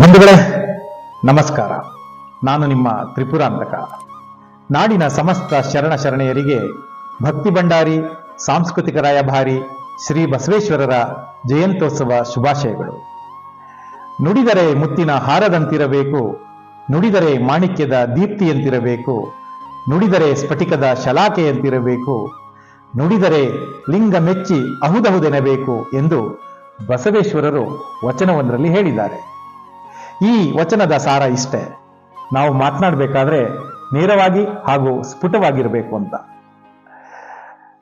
ಬಂಧುಗಳೇ, ನಮಸ್ಕಾರ. ನಾನು ನಿಮ್ಮ ತ್ರಿಪುರಾಂತಕ. ನಾಡಿನ ಸಮಸ್ತ ಶರಣ ಶರಣೆಯರಿಗೆ ಭಕ್ತಿ ಭಂಡಾರಿ, ಸಾಂಸ್ಕೃತಿಕ ರಾಯಭಾರಿ ಶ್ರೀ ಬಸವೇಶ್ವರರ ಜಯಂತ್ಯೋತ್ಸವ ಶುಭಾಶಯಗಳು. ನುಡಿದರೆ ಮುತ್ತಿನ ಹಾರದಂತಿರಬೇಕು, ನುಡಿದರೆ ಮಾಣಿಕ್ಯದ ದೀಪ್ತಿಯಂತಿರಬೇಕು, ನುಡಿದರೆ ಸ್ಫಟಿಕದ ಶಲಾಕೆಯಂತಿರಬೇಕು, ನುಡಿದರೆ ಲಿಂಗ ಮೆಚ್ಚಿ ಅಹುದಹುದೆನಬೇಕು ಎಂದು ಬಸವೇಶ್ವರರು ವಚನವೊಂದರಲ್ಲಿ ಹೇಳಿದ್ದಾರೆ. ಈ ವಚನದ ಸಾರ ಇಷ್ಟೇ. ನಾವು ಮಾತನಾಡಬೇಕಾದ್ರೆ ನೇರವಾಗಿ ಹಾಗೂ ಸ್ಫುಟವಾಗಿರಬೇಕು ಅಂತ.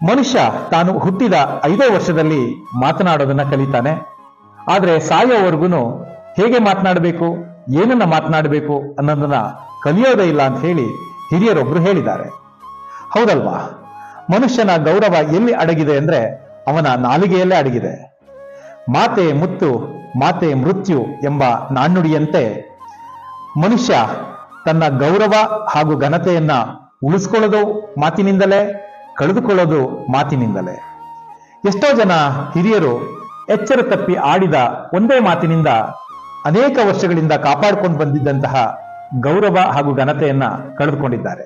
ಮನುಷ್ಯ ತಾನು ಹುಟ್ಟಿದ ಐದೇ ವರ್ಷದಲ್ಲಿ ಮಾತನಾಡೋದನ್ನ ಕಲಿತಾನೆ. ಆದ್ರೆ ಸಾಯೋವರೆಗೂ ಹೇಗೆ ಮಾತನಾಡಬೇಕು, ಏನನ್ನ ಮಾತನಾಡಬೇಕು ಅನ್ನೋದನ್ನ ಕಲಿಯೋದೇ ಇಲ್ಲ ಅಂತ ಹೇಳಿ ಹಿರಿಯರೊಬ್ರು ಹೇಳಿದ್ದಾರೆ. ಹೌದಲ್ವಾ? ಮನುಷ್ಯನ ಗೌರವ ಎಲ್ಲಿ ಅಡಗಿದೆ ಅಂದ್ರೆ ಅವನ ನಾಲಿಗೆಯಲ್ಲೇ ಅಡಗಿದೆ. ಮಾತೆ ಮುತ್ತು ಮಾತೆ ಮೃತ್ಯು ಎಂಬ ನಾಣ್ಣುಡಿಯಂತೆ ಮನುಷ್ಯ ತನ್ನ ಗೌರವ ಹಾಗೂ ಘನತೆಯನ್ನ ಉಳಿಸ್ಕೊಳ್ಳೋದು ಮಾತಿನಿಂದಲೇ, ಕಳೆದುಕೊಳ್ಳೋದು ಮಾತಿನಿಂದಲೇ. ಎಷ್ಟೋ ಜನ ಹಿರಿಯರು ಎಚ್ಚರ ತಪ್ಪಿ ಆಡಿದ ಒಂದೇ ಮಾತಿನಿಂದ ಅನೇಕ ವರ್ಷಗಳಿಂದ ಕಾಪಾಡಿಕೊಂಡು ಬಂದಿದ್ದಂತಹ ಗೌರವ ಹಾಗೂ ಘನತೆಯನ್ನ ಕಳೆದುಕೊಂಡಿದ್ದಾರೆ.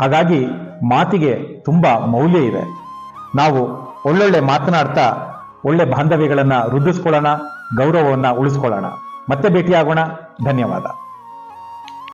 ಹಾಗಾಗಿ ಮಾತಿಗೆ ತುಂಬಾ ಮೌಲ್ಯ ಇದೆ. ನಾವು ಒಳ್ಳೊಳ್ಳೆ ಮಾತನಾಡ್ತಾ ಒಳ್ಳೆ ಬಾಂಧವ್ಯಗಳನ್ನ ವೃದ್ಧಿಸ್ಕೊಳ್ಳೋಣ. ಗೌರವವನ್ನ ಉಳಿಸ್ಕೊಳ್ಳೋಣ. ಮತ್ತೆ ಭೇಟಿಯಾಗೋಣ. ಧನ್ಯವಾದ.